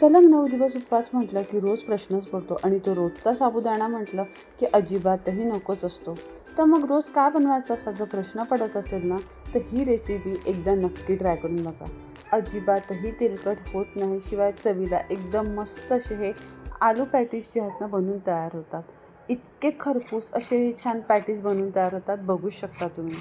सलग नऊ दिवस उपवास म्हटलं की रोज प्रश्नच पडतो आणि तो रोजचा साबुदाणा म्हटलं की अजिबातही नकोच असतो. तर मग रोज काय बनवायचं असा जर प्रश्न पडत असेल ना तर ही रेसिपी एकदा नक्की ट्राय करून बघा. अजिबातही तेलकट होत नाही शिवाय चवीला एकदम मस्त असे हे आलू पॅटीस जे आहेत ना बनवून तयार होतात. इतके खरपूस असे छान पॅटीस बनवून तयार होतात. बघू शकता तुम्ही.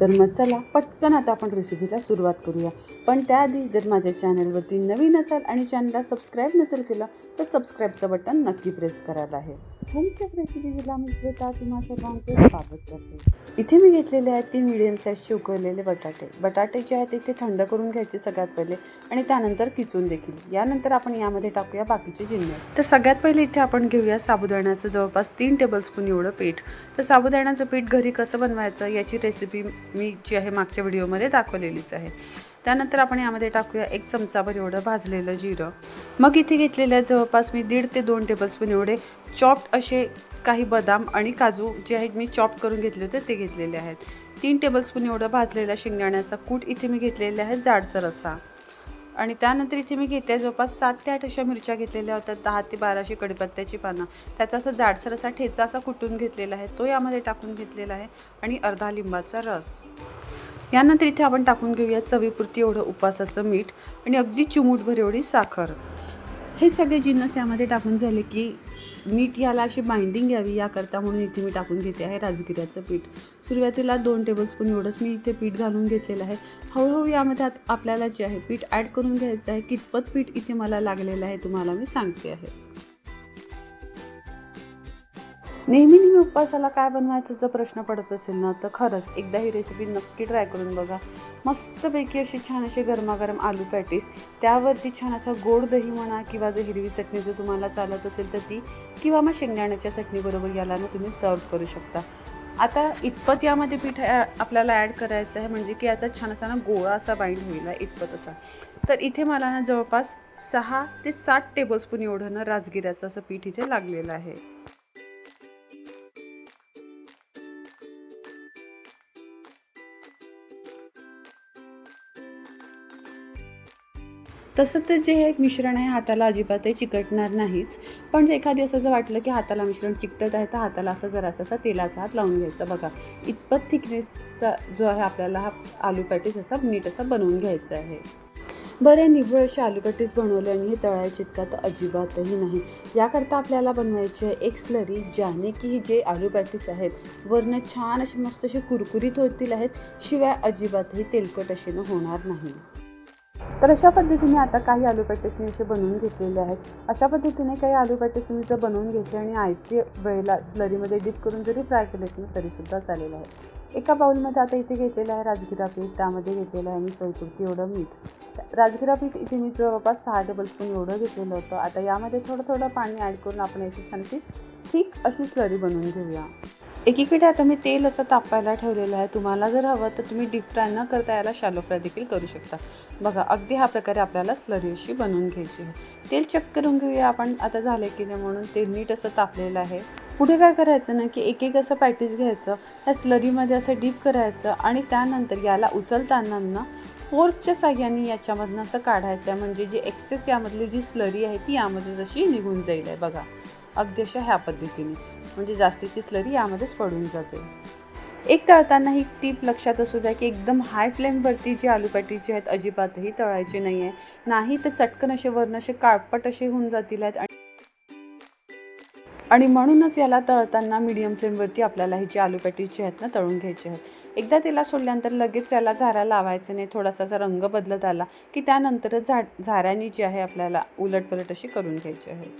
तर मग चला पटकन आता आपण रेसिपीला सुरुवात करूया. पण त्याआधी जर माझ्या चॅनलवरती नवीन असाल आणि चॅनलला सबस्क्राईब नसेल केलं तर सबस्क्राईबचं बटन नक्की प्रेस करायला आहे. होमच्या रेसिपीला मी श्वेता तुम्हा सर्वांचे स्वागत करते इथे मी घेतलेले आहेत तीन मिडियम साईजचे उकळलेले बटाटे. बटाटे जे आहेत ते थंड करून घ्यायचे सगळ्यात पहिले आणि त्यानंतर किसून देखील. यानंतर आपण यामध्ये टाकूया बाकीचे जिन्नस तर सगळ्यात पहिले इथे आपण घेऊया साबुदाण्याचं जवळपास तीन तीन टेबलस्पून एवढं पीठ. तर साबुदाण्याचं पीठ घरी कसं बनवायचं याची रेसिपी मी जी आहे मागच्या व्हिडिओमध्ये दाखवलेलीच आहे. त्यानंतर आपण यामध्ये टाकूया एक चमचाभर एवढं भाजलेलं जिरं. मग इथे घेतलेल्या जवळपास मी दीड ते दोन टेबलस्पून एवढे चॉप्ड असे काही बदाम आणि काजू जे आहेत मी चॉप करून घेतले होते ते घेतलेले आहेत. तीन टेबलस्पून एवढं भाजलेला शेंगदाण्याचा कूट इथे मी घेतलेला आहे जाडसर असा. आणि त्यानंतर इथे मी घेते जवळपास सात ते आठ अशा मिरच्या घेतलेल्या होत्या दहा ते बाराशे कडीपत्त्याची पानं. त्याचा असा जाडसर असा ठेचा असा कुटून घेतलेला आहे तो यामध्ये टाकून घेतलेला आहे आणि अर्धा लिंबाचा रस. यानंतर इथे आपण टाकून घेऊया चवीपुरती एवढं उपासाचं मीठ आणि अगदी चिमूटभर एवढी साखर. हे सगळे जिन्नस यामध्ये टाकून झाले की मीठ याला अशी बाइंडिंग घ्यावी याकरता म्हणून इथे मी टाकून घेते आहे राजगिऱ्याचं पीठ. सुरुवातीला दोन टेबलस्पून एवढंच मी इथे पीठ घालून घेतलेलं आहे. हळूहळू यामध्ये आपल्याला जे आहे पीठ ॲड करून घ्यायचं आहे. कितपत पीठ इथे मला लागलेलं आहे तुम्हाला मी सांगते आहे. नेहमी नेहमी उपवासाला काय बनवायचं जर प्रश्न पडत असेल ना तर खरंच एकदा ही रेसिपी नक्की ट्राय करून बघा. मस्तपैकी अशी छान अशी गरमागरम आलू पॅटीस त्यावरती छान असा गोड दही म्हणा किंवा जर हिरवी चटणी जर तुम्हाला चालत असेल तर ती किंवा मग शेंगदाण्याच्या चटणीबरोबर याला ना तुम्ही सर्व करू शकता. आता इतपत यामध्ये पीठ ॲ- आपल्याला ॲड करायचं आहे म्हणजे की याचा छान असा ना गोळा असा बाइंड होईल इतपत असा. तर इथे मला ना जवळपास सहा ते सात टेबलस्पून एवढं ना राजगिऱ्याचं असं पीठ इथे लागलेलं आहे. तसं तर जे हे एक मिश्रण आहे हाताला अजिबातही चिकटणार नाहीच. पण जर एखादी असं जर वाटलं की हाताला मिश्रण चिकटत आहे तर हाताला असं जरासा असा तेलाचा हात लावून घ्यायचा. बघा इतपत थिकनेसचा जो आहे आपल्याला हा आलू पॅटीस असा नीट असा बनवून घ्यायचा आहे. बरे निव्वळ असे आलू पॅटीस बनवले आणि हे तळायचे इतका तर अजिबातही नाही. याकरता आपल्याला बनवायची आहे एक स्लरी ज्याने की हे जे आलू पॅटीस आहेत वरनं छान असे मस्त असे कुरकुरीत होतील आहेत शिवाय अजिबातही तेलकट असे न होणार नाही. तर अशा पद्धतीने आता काही आलू पॅटीस मी असे बनवून घेतलेले आहेत. अशा पद्धतीने काही आलू पॅटीस मी जर बनवून घेतले आणि आयते वेळेला स्लरीमध्ये डिप करून जरी फ्राय केले ना तरीसुद्धा चालेल आहे. एका बाऊलमध्ये आता इथे घेतलेलं आहे राजगिरा पीठ त्यामध्ये घेतलेलं आहे मी चौकुर्ती एवढं मीठ. राजगिरा पीठ इथे मी जवळपास सहा टेबलस्पून एवढं घेतलेलं होतं. आता यामध्ये थोडं थोडं पाणी ॲड करून आपण याची छानशी ठीक अशी स्लरी बनवून घेऊया. एकीकडे आता मी तेल असं तापायला ठेवलेलं आहे. तुम्हाला जर हवं तर तुम्ही डीप फ्राय न करता याला शॅलो फ्राय देखील करू शकता. बघा अगदी ह्या प्रकारे आपल्याला स्लरी अशी बनवून घ्यायची आहे. तेल चेक करून घेऊया आपण. आता झालं की नाही म्हणून तेल नीट असं तापलेलं आहे. पुढे काय करायचं ना की एक एक असं पॅटीस घ्यायचं त्या स्लरीमध्ये असं डीप करायचं आणि त्यानंतर याला उचलताना ना फोर्कच्या साह्याने याच्यामधनं असं काढायचं आहे. म्हणजे जी एक्सेस यामधली जी स्लरी आहे ती यामध्ये जशी निघून जाईल आहे बघा. अगदी अशा ह्या पद्धतीने. म्हणजे जास्तीची स्लरी यामध्येच पडून जाते. एक तळताना ही टीप लक्षात असू द्या की एकदम हाय फ्लेमवरती जी आलू पॅटीची आहेत अजिबातही तळायची नाही आहे नाही तर चटकन असे वर्ण असे काळपट असे होऊन जातील आहेत आणि आणि म्हणूनच याला तळताना मीडियम फ्लेमवरती आपल्याला ही जी आलू पॅटीची आहेत ना तळून घ्यायचे आहेत. एकदा तेला सोडल्यानंतर लगेच याला झारा लावायचं नाही थोडासा असा रंग बदलत आला की त्यानंतरच झा झाऱ्याने जी आहे आपल्याला उलटपलट अशी करून घ्यायची आहे.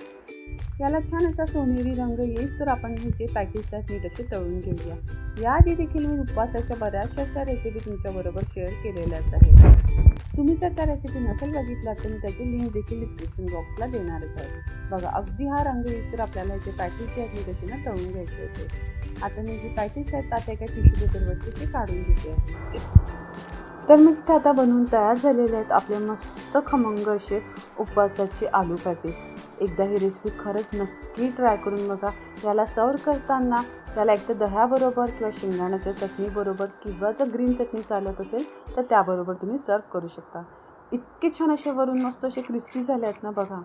याला छान असा सोनेरी रंग येईल तर आपण हे जे पॅकेज आहेत नीट असे तळून घेऊया. याआधी देखील मी उपवासाच्या बऱ्याचशा अशा रेसिपी तुमच्याबरोबर शेअर केलेल्याच आहेत. तुम्ही जर त्या रेसिपी नसेल बघितला तर मी त्याची लिंक देखील डिस्क्रिप्शन बॉक्सला देणारच आहे. बघा अगदी हा रंग येईल तर आपल्याला ह्याचे पॅकेज जे आहेत मी तशी ना तळून घ्यायचे होते. आता मी जे पॅकेज आहेत आता एका टिश्यू पेपरवरती ते काढून घेते. आहे तर मग ते आता बनवून तयार झालेले आहेत आपले मस्त खमंग असे उपवासाचे आलू पॅटीस एकदा ही रेसिपी खरंच नक्की ट्राय करून बघा. याला सर्व करताना याला एक तर दह्याबरोबर किंवा शेंगदाण्याच्या चटणीबरोबर किंवा जर ग्रीन चटणी चालत असेल तर त्याबरोबर तुम्ही सर्व करू शकता. इतके छान असे वरून मस्त असे क्रिस्पी झाले आहेत ना बघा.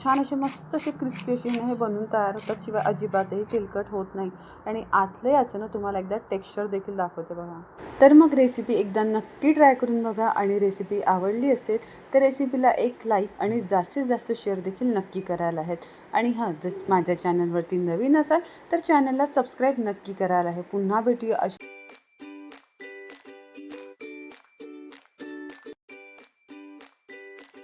छान असे मस्त असे क्रिस्पी असे हे बनवून तयार होतात. शिवाय अजिबातही तेलकट होत नाही. आणि आतलं याचं ना तुम्हाला एकदा टेक्स्चर देखील दाखवते बघा. तर मग रेसिपी एकदा नक्की ट्राय करून बघा. आणि रेसिपी आवडली असेल तर रेसिपीला एक लाईक आणि जास्तीत जास्त शेअर देखील नक्की करायला आहेत. आणि हां जर माझ्या चॅनलवरती नवीन असाल तर चॅनलला सबस्क्राईब नक्की करायला आहे. पुन्हा भेटूया अशी